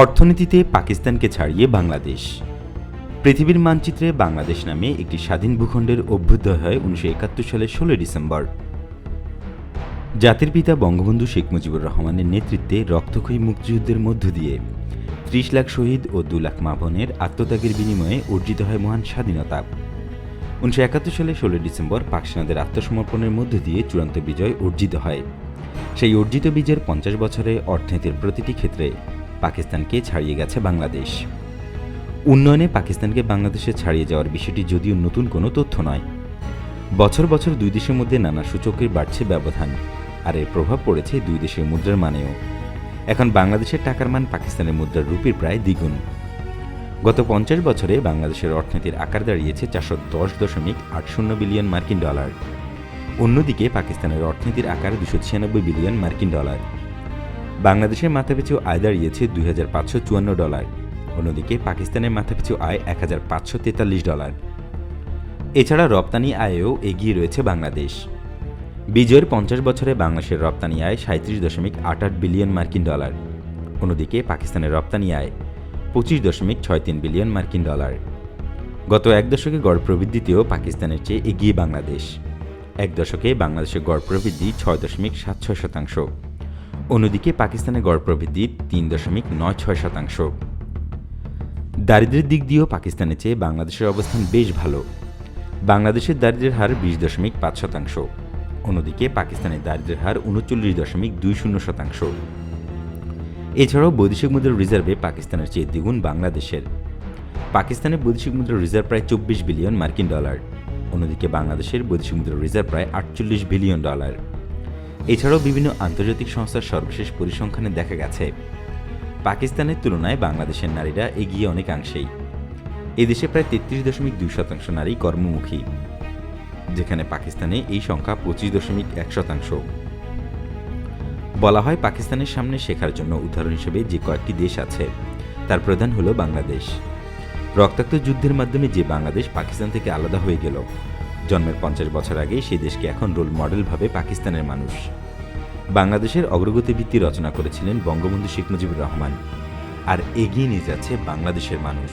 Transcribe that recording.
অর্থনীতিতে পাকিস্তানকে ছাড়িয়ে বাংলাদেশ। পৃথিবীর মানচিত্রে বাংলাদেশ নামে একটি স্বাধীন ভূখণ্ডের অভ্যুদয় হয় উনিশশো একাত্তর সালের ষোলোই ডিসেম্বর। জাতির পিতা বঙ্গবন্ধু শেখ মুজিবুর রহমানের নেতৃত্বে রক্তক্ষয়ী মুক্তিযুদ্ধের মধ্য দিয়ে ত্রিশ লাখ শহীদ ও দু লাখ মা বোনের আত্মত্যাগের বিনিময়ে অর্জিত হয় মহান স্বাধীনতা। উনিশশো একাত্তর সালে ষোলোই ডিসেম্বর পাক সেনাদের আত্মসমর্পণের মধ্য দিয়ে চূড়ান্ত বিজয় অর্জিত হয়। সেই অর্জিত বিজয়ের পঞ্চাশ বছরে অর্থনীতির প্রতিটি ক্ষেত্রে পাকিস্তানকে ছাড়িয়ে গেছে বাংলাদেশ। উন্নয়নে পাকিস্তানকে বাংলাদেশে ছাড়িয়ে যাওয়ার বিষয়টি যদিও নতুন কোনো তথ্য নয়। বছর বছর দুই দেশের মধ্যে নানা সূচকের বাড়ছে ব্যবধান, আর এর প্রভাব পড়েছে দুই দেশের মুদ্রার মানেও। এখন বাংলাদেশের টাকার মান পাকিস্তানের মুদ্রার রুপির প্রায় দ্বিগুণ। গত পঞ্চাশ বছরে বাংলাদেশের অর্থনীতির আকার দাঁড়িয়েছে চারশো দশ দশমিক আট শূন্য বিলিয়ন মার্কিন ডলার। অন্যদিকে পাকিস্তানের অর্থনীতির আকার দুশো ছিয়ানব্বই বিলিয়ন মার্কিন ডলার। বাংলাদেশের মাথাপিছু আয় দাঁড়িয়েছে দুই হাজার পাঁচশো চুয়ান্ন ডলার। অন্যদিকে পাকিস্তানের মাথাপিছু আয় এক হাজার পাঁচশো তেতাল্লিশ ডলার। এছাড়া রপ্তানি আয়েও এগিয়ে রয়েছে বাংলাদেশ। বিজয়ের পঞ্চাশ বছরে বাংলাদেশের রপ্তানি আয় সাঁত্রিশ দশমিক আট আট বিলিয়ন মার্কিন ডলার। অন্যদিকে পাকিস্তানের রপ্তানি আয় পঁচিশ দশমিক ছয় তিন বিলিয়ন মার্কিন ডলার। গত এক দশকে গড় প্রবৃদ্ধিতেও পাকিস্তানের চেয়ে এগিয়ে বাংলাদেশ। এক দশকে বাংলাদেশের গড় প্রবৃদ্ধি ছয় দশমিক সাত ছয় শতাংশ। অন্যদিকে পাকিস্তানের গড় প্রবৃদ্ধি তিন দশমিক নয় ছয় শতাংশ। দারিদ্র্যের দিক দিয়েও পাকিস্তানের চেয়ে বাংলাদেশের অবস্থান বেশ ভালো। বাংলাদেশের দারিদ্রের হার বিশ দশমিক পাঁচ শতাংশ। অন্যদিকে পাকিস্তানের দারিদ্র্যের হার উনচল্লিশ দশমিক দুই শূন্য শতাংশ। এছাড়াও বৈদেশিক মুদ্রার রিজার্ভে পাকিস্তানের চেয়ে দ্বিগুণ বাংলাদেশের। পাকিস্তানের বৈদেশিক মুদ্রার রিজার্ভ প্রায় চব্বিশ বিলিয়ন মার্কিন ডলার। অন্যদিকে বাংলাদেশের বৈদেশিক মুদ্রার রিজার্ভ প্রায় আটচল্লিশ বিলিয়ন ডলার। এছাড়াও বিভিন্ন আন্তর্জাতিক সংস্থার সর্বশেষ পরিসংখ্যানে দেখা গেছে, পাকিস্তানের তুলনায় বাংলাদেশের নারীরা এগিয়ে অনেকাংশেই। এদেশে প্রায় তেত্রিশ দশমিক দুই শতাংশ নারী কর্মমুখী, যেখানে পাকিস্তানে এই সংখ্যা পঁচিশ দশমিক এক শতাংশ। বলা হয় পাকিস্তানের সামনে শেখার জন্য উদাহরণ হিসেবে যে কয়েকটি দেশ আছে, তার প্রধান হলো বাংলাদেশ। রক্তাক্ত যুদ্ধের মাধ্যমে যে বাংলাদেশ পাকিস্তান থেকে আলাদা হয়ে গেল জন্মের পঞ্চাশ বছর আগে সেই দেশকে এখন রোল মডেল ভাবে পাকিস্তানের মানুষ। বাংলাদেশের অগ্রগতি ভিত্তি রচনা করেছিলেন বঙ্গবন্ধু শেখ মুজিবুর রহমান। আর এগিয়ে নিয়ে যাচ্ছে বাংলাদেশের মানুষ।